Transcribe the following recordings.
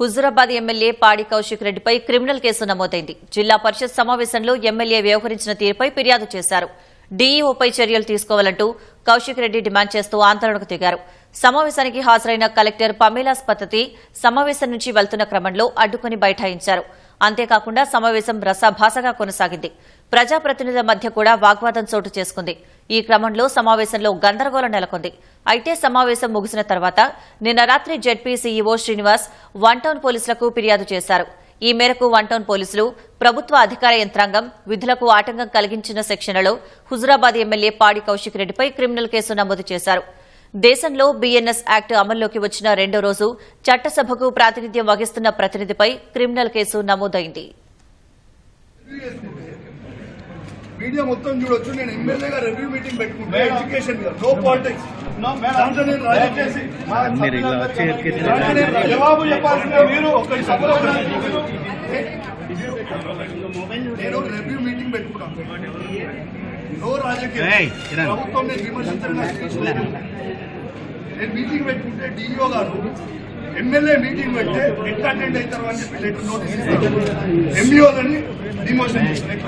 Huzurabad MLA పాడి కౌశిక్ రెడ్డిపై criminal case నమోదైంది. జిల్లా పరిషత్ సమావేశంలో ఎమ్మెల్యే వ్యవహరించిన తీరుపై ఫిర్యాదు చేశారు. డీఈఓపై చర్యలు తీసుకోవాలంటూ కౌశిక్ రెడ్డి డిమాండ్ చేస్తూ ఆందోళనకు దిగారు. సమావేశానికి హాజరైన కలెక్టర్ పమేలాస్ పద్ధతి సమావేశం నుంచి వెళ్తున్న క్రమంలో అడ్డుకుని బైఠాయించారు. అంతేకాకుండా సమావేశం రసాభాసగా కొనసాగింది. ప్రజాప్రతినిధుల మధ్య కూడా వాగ్వాదం చోటు చేసుకుంది. ఈ క్రమంలో సమావేశంలో గందరగోళం నెలకొంది. అయితే సమావేశం ముగిసిన తర్వాత నిన్న రాత్రి ZP CEO Srinivas one town పోలీసులకు ఫిర్యాదు చేశారు. ఈ మేరకు వన్ టౌన్ పోలీసులు ప్రభుత్వ అధికార యంత్రాంగం విధులకు ఆటంకం కలిగించిన సెక్షన్లలో హుజురాబాద్ ఎమ్మెల్యే పాడి కౌశిక్ రెడ్డిపై క్రిమినల్ కేసు నమోదు చేశారు. దేశంలో బీఎన్ఎస్ యాక్ట్ అమల్లోకి వచ్చిన రెండో రోజు చట్టసభకు ప్రాతినిధ్యం వహిస్తున్న ప్రతినిధిపై క్రిమినల్ కేసు నమోదైంది. మీడియా మొత్తం చూడొచ్చు. నేను ఎమ్మెల్యేగా రివ్యూ మీటింగ్ పెట్టుకుంటే. ఎడ్యుకేషన్ నో పాలిటిక్స్ జవాబు చెప్పాల్సిన మీరు. నేను రివ్యూ మీటింగ్ పెట్టుకున్నాను నో రాజకీయ. ప్రభుత్వం నేను విమర్శించడం. నేను మీటింగ్ పెట్టుకుంటే డిఇఓ గారు ఎమ్మెల్యే మీటింగ్ పెడితే ఎట్లా అటెండ్ అవుతారు అని చెప్పి లెటర్ నోటీస్ ఇస్తారు. ఎంఈఓలని డిమోషన్ చేస్తారు.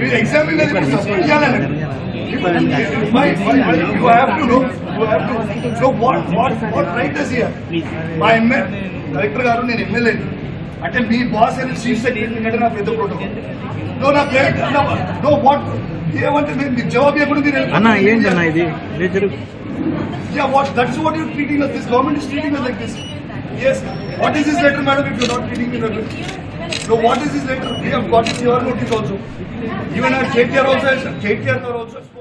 మీరు ఎగ్జామిన్ సస్పెండ్ చేయాలని You have to know, you have to know what, what, what right is here. మా ఎమ్మెల్యే కలెక్టర్ గారు నేను ఎమ్మెల్యే అంటే మీ బాస్ అని సీట్ ఏంటంటే నా పెద్ద ప్రోటోకాల్ నో నా పేరు నో వాట్ ఏమంటే మీరు మీకు జవాబు ఇవ్వకుండా మీరు అన్న ఏంటన్నా ఇది ఇదే జరుగు Yeah, what? That's what you're treating us. This government is treating us like this. Yes. What is this letter, madam? If you're not treating me like this. So what is this letter? We have got in your notice also. Even at KTR also, KTR also.